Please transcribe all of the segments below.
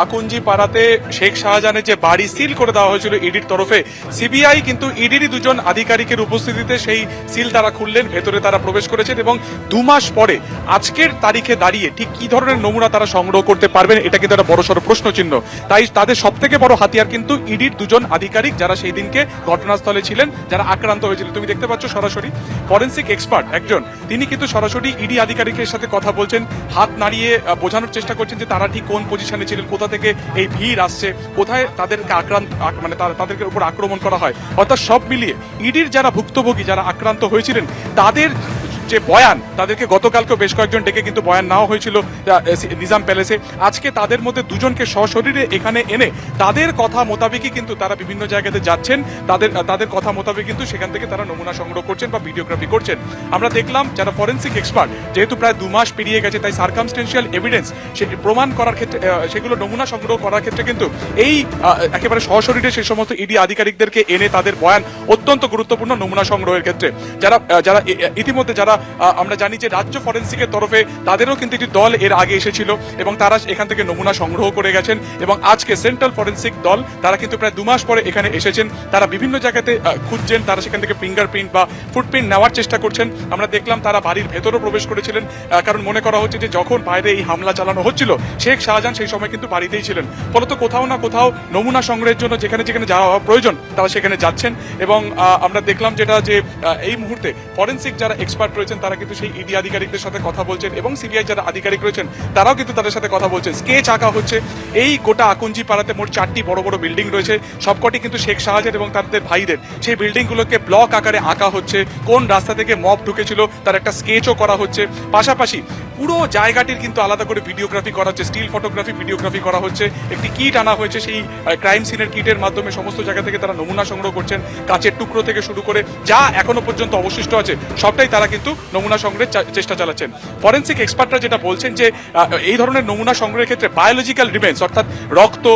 আকুঞ্জি পাড়াতে শেখ শাহজাহানের যে বাড়ি সিল করে দেওয়া হয়েছিল ইডির তরফে, সিবিআই কিন্তু ইডিরই দুজন আধিকারিকের উপস্থিতিতে সেই সিল তারা খুললেন, ভেতরে তারা প্রবেশ করেছেন এবং দু মাস পরে আজকের তারিখে দাঁড়িয়ে ঠিক কি ধরনের নমুনা তারা সংগ্রহ করতে পারবেন, এটা কিন্তু একটা বড়সড় প্রশ্ন চিহ্ন তাই তাদের সব থেকে বড় হাতিয়ার কিন্তু ইডির দুজন আধিকারিক যারা সেই দিনকে ঘটনাস্থলে ছিলেন, যারা আক্রান্ত হয়েছিল। তুমি দেখতে পাচ্ছ সরাসরি ফরেন্সিক এক্সপার্ট একজন, তিনি কিন্তু সরাসরি ইডি আধিকারিকের সাথে কথা বলছেন, হাত নাড়িয়ে বোঝানোর চেষ্টা করছেন যে তারা ঠিক কোন পজিশনে ছিলেন কোথা থেকে এই ভিড় আসছে, কোথায় তাদেরকে আক্রান্ত মানে তাদেরকে উপর আক্রমণ করা হয়। অর্থাৎ সব মিলিয়ে ইডির যারা ভুক্তভোগী, যারা আক্রান্ত হয়েছিলেন, তাদের যে বয়ান, তাদেরকে গতকালকে বেশ কয়েকজন ডেকে কিন্তু বয়ান নেওয়া হয়েছিল নিজাম প্যালেসে। আজকে তাদের মধ্যে দুজনকে সশরীরে এখানে এনে তাদের কথা মোতাবেকই কিন্তু তারা বিভিন্ন জায়গাতে যাচ্ছেন। তাদের তাদের কথা মোতাবেক কিন্তু সেখান থেকে তারা নমুনা সংগ্রহ করছেন বা ভিডিওগ্রাফি করছেন। আমরা দেখলাম যারা ফরেন্সিক এক্সপার্ট, যেহেতু প্রায় দু মাস পেরিয়ে গেছে, তাই সার্কামস্টেন্সিয়াল এভিডেন্স সেটি প্রমাণ করার ক্ষেত্রে সেগুলো নমুনা সংগ্রহ করার ক্ষেত্রে কিন্তু এই একেবারে সশরীরে সেই সমস্ত ইডি আধিকারিকদেরকে এনে তাদের বয়ান অত্যন্ত গুরুত্বপূর্ণ নমুনা সংগ্রহের ক্ষেত্রে। যারা যারা ইতিমধ্যে যারা আমরা জানি যে রাজ্য ফরেন্সিকের তরফে তাদেরও কিন্তু একটি দল এর আগে এসেছিল এবং তারা এখান থেকে নমুনা সংগ্রহ করে গেছেন এবং আজকে সেন্ট্রাল ফরেন্সিক দল, তারা কিন্তু প্রায় দু মাস পরে এখানে এসেছেন। তারা বিভিন্ন জায়গাতে খুঁজছেন, তারা সেখান থেকে ফিঙ্গারপ্রিন্ট বা ফুটপ্রিন্ট নেওয়ার চেষ্টা করছেন। আমরা দেখলাম তারা বাড়ির ভেতরও প্রবেশ করেছিলেন কারণ মনে করা হচ্ছে যে যখন বাইরে এই হামলা চালানো হচ্ছিল, শেখ শাহজাহান সেই সময় কিন্তু বাড়িতেই ছিলেন। ফলত কোথাও না কোথাও নমুনা সংগ্রহের জন্য যেখানে যেখানে যাওয়া প্রয়োজন, তারা সেখানে যাচ্ছেন এবং আমরা দেখলাম যেটা যে এই মুহূর্তে ফরেন্সিক যারা এক্সপার্ট রয়েছেন তারা কিন্তু সেই ইডি আধিকারিকদের সাথে কথা বলছেন এবং সিবিআই যারা আধিকারিক রয়েছেন, তারাও কিন্তু তাদের সাথে কথা বলছেন। স্কেচ আঁকা হচ্ছে? এই গোটা আকুঞ্জি পাড়াতে মোট চারটি বড় বড় বিল্ডিং রয়েছে। সবকটি কিন্তু শেখ শাহজাহান এবং তাদের ভাইদের। সেই বিল্ডিং গুলোকে ব্লক আকারে আঁকা হচ্ছে। কোন রাস্তা থেকে মব ঢুকেছিল, তার একটা স্কেচও করা হচ্ছে। পাশাপাশি পুরো জায়গাটির কিন্তু আলাদা করে ভিডিওগ্রাফি করা হচ্ছে, স্টিল ফটোগ্রাফি ভিডিওগ্রাফি করা হচ্ছে, একটি কিট আনা হয়েছে, সেই ক্রাইম সিনের কিটের মাধ্যমে সমস্ত জায়গা থেকে তারা নমুনা সংগ্রহ করছেন, কাচের টুকরো থেকে শুরু করে যা এখনও পর্যন্ত অবশিষ্ট আছে, সবটাই তারা কিন্তু নমুনা সংগ্রহের চেষ্টা চালাচ্ছেন। ফরেন্সিক এক্সপার্টরা যেটা বলছেন যে এই ধরনের নমুনা সংগ্রহের ক্ষেত্রে বায়োলজিক্যাল রিমেন্স অর্থাৎ রক্ত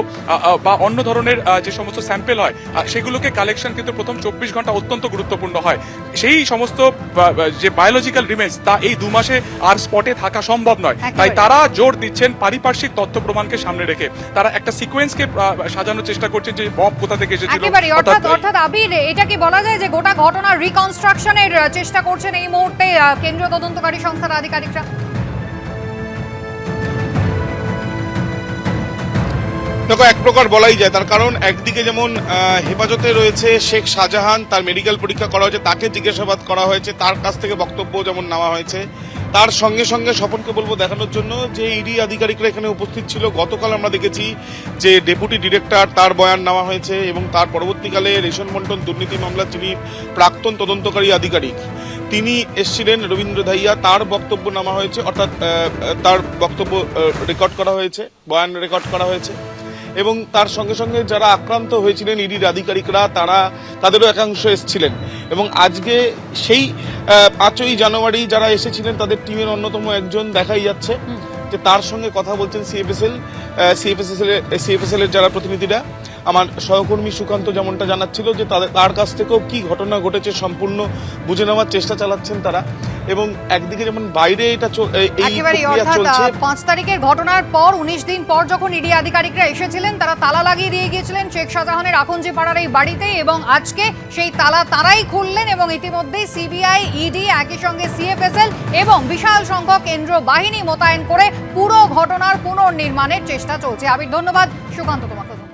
বা অন্য ধরনের যে সমস্ত স্যাম্পেল হয় সেগুলোকে কালেকশন কিন্তু প্রথম চব্বিশ ঘণ্টা অত্যন্ত গুরুত্বপূর্ণ হয়। সেই সমস্ত যে বায়োলজিক্যাল রিমেন্স তা এই দু মাসে আর স্পটে থাকা সম্ভব নয়। তাই তারা জোর দিচ্ছেন পারিপার্শ্বিক তথ্য প্রমাণকে সামনে রেখে। তারা একটা সিকোয়েন্সকে সাজানোর চেষ্টা করছেন যে বম কোথা থেকে এসেছিল। অর্থাৎ অর্থাৎ আবির এটা কি বলা যায় যে গোটা ঘটনা রিকনস্ট্রাকশনের চেষ্টা করছেন এই মুহূর্তে কেন্দ্রীয় তদন্তকারী সংস্থার আধিকারিকরা? দেখো এক প্রকার বলাই যায়। তার কারণ একদিকে যেমন আহ, হেফাজতে রয়েছে শেখ শাহজাহান তার মেডিকেল পরীক্ষা করা হয়েছে তাকে জিজ্ঞাসাবাদ করা হয়েছে তার কাছ থেকে বক্তব্য যেমন নেওয়া হয়েছে। তার সঙ্গে সঙ্গে স্বপনকে বলব দেখানোর জন্য যে ইডি আধিকারিকরা এখানে উপস্থিত ছিল। গতকাল আমরা দেখেছি যে ডেপুটি ডিরেক্টর তার বয়ান নেওয়া হয়েছে এবং তার পরবর্তীকালে রেশন বন্টন, দুর্নীতি মামলার যিনি প্রাক্তন তদন্তকারী আধিকারিক, তিনি এসছিলেন রবীন্দ্র ধাইয়া। তার বক্তব্য নেওয়া হয়েছে, অর্থাৎ তার বক্তব্য রেকর্ড করা হয়েছে, বয়ান রেকর্ড করা হয়েছে। এবং তার সঙ্গে সঙ্গে যারা আক্রান্ত হয়েছিলেন ইডির আধিকারিকরা, তারা তাদেরও একাংশ এসেছিলেন। এবং আজকে সেই পাঁচই জানুয়ারি যারা এসেছিলেন, তাদের টিমের অন্যতম একজন দেখাই যাচ্ছে, যে তার সঙ্গে কথা বলছেন সিএফএসএল সিএফএসএল সিএফএসএল এর যারা প্রতিনিধিরা। আমার সহকর্মী সুকান্ত যেমনটা জানাচ্ছিল, যে তাদের, তার কাছ থেকেও কি ঘটনা ঘটেছে সম্পূর্ণ বুঝে নেওয়ার চেষ্টা চালাচ্ছেন তারা। এবং একদিকে যেমন বাইরে এটা একেবারে অর্থাৎ পাঁচ তারিখের ঘটনার পর উনিশ দিন পর যখন ইডি আধিকারিকরা এসেছিলেন তারা তালা লাগিয়ে দিয়ে গিয়েছিলেন শেখ শাহজাহানের আখঞ্জি পাড়ার এই বাড়িতে এবং আজকে সেই তালা তারাই খুললেন এবং ইতিমধ্যেই সিবিআই ইডি একই সঙ্গে সিএফএসএল এবং বিশাল সংখ্যক কেন্দ্র বাহিনী মোতায়েন করে পুরো ঘটনার পুনর্নির্মাণের চেষ্টা চলছে। আবির ধন্যবাদ। সুকান্ত তোমাকে